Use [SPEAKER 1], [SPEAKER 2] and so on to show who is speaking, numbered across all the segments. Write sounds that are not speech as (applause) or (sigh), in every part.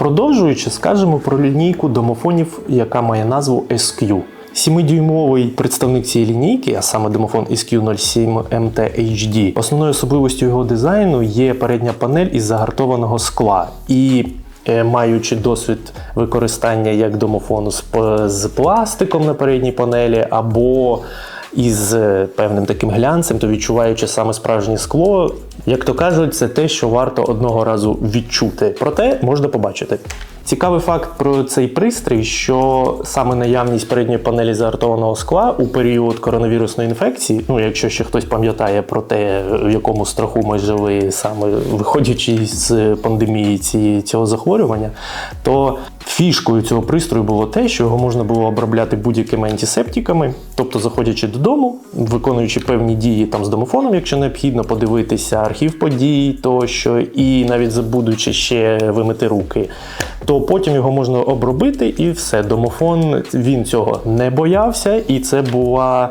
[SPEAKER 1] Продовжуючи, скажемо про лінійку домофонів, яка має назву SQ. 7-дюймовий представник цієї лінійки, а саме домофон SQ07 MT HD. Основною особливостю його дизайну є передня панель із загартованого скла. І е, маючи досвід використання як домофону з пластиком на передній панелі або із е, певним таким глянцем, то відчуваючи саме справжнє скло, як то кажуть, це те, що варто одного разу відчути. Проте можна побачити. Цікавий факт про цей пристрій, що саме наявність передньої панелі загартованого скла у період коронавірусної інфекції, ну якщо ще хтось пам'ятає про те, в якому страху ми жили саме виходячи з пандемії ці, цього захворювання, то фішкою цього пристрою було те, що його можна було обробляти будь-якими антисептиками, тобто заходячи додому, виконуючи певні дії там з домофоном, якщо необхідно, подивитися архів подій тощо, і навіть забудучи ще вимити руки, то потім його можна обробити і все. Домофон він цього не боявся, і це була.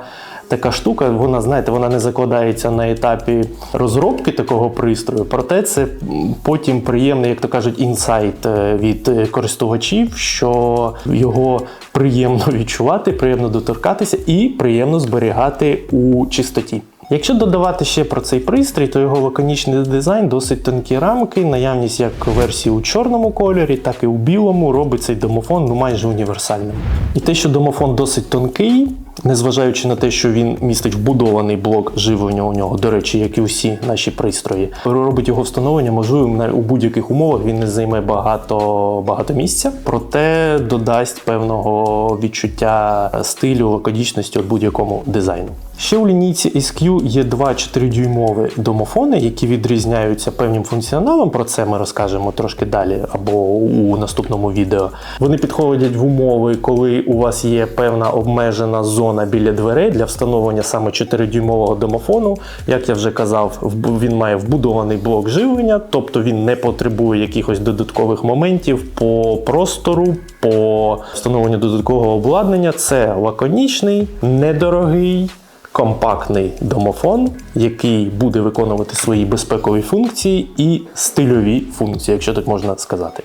[SPEAKER 1] Така штука, вона знаєте, вона не закладається на етапі розробки такого пристрою. Проте це потім приємний, як то кажуть, інсайт е, від користувачів, що його приємно (laughs) відчувати, приємно доторкатися і приємно зберігати у чистоті. Якщо додавати ще про цей пристрій, то його лаконічний дизайн, досить тонкі рамки, наявність як версії у чорному кольорі, так і у білому робить цей домофон ну, майже універсальним. І те, що домофон досить тонкий, незважаючи на те, що він містить вбудований блок живлення у нього, до речі, як і усі наші пристрої, робить його встановлення можливим у будь-яких умовах. Він не займе багато, багато місця, проте додасть певного відчуття стилю, лаконічності у будь-якому дизайну. Ще у лінійці SQ є два 4-дюймові домофони, які відрізняються певним функціоналом. Про це ми розкажемо трошки далі або у наступному відео. Вони підходять в умови, коли у вас є певна обмежена зона біля дверей для встановлення саме 4-дюймового домофону. Як я вже казав, він має вбудований блок живлення, тобто він не потребує якихось додаткових моментів по простору, по встановленню додаткового обладнання. Це лаконічний, недорогий компактний домофон, який буде виконувати свої безпекові функції і стильові функції, якщо так можна сказати.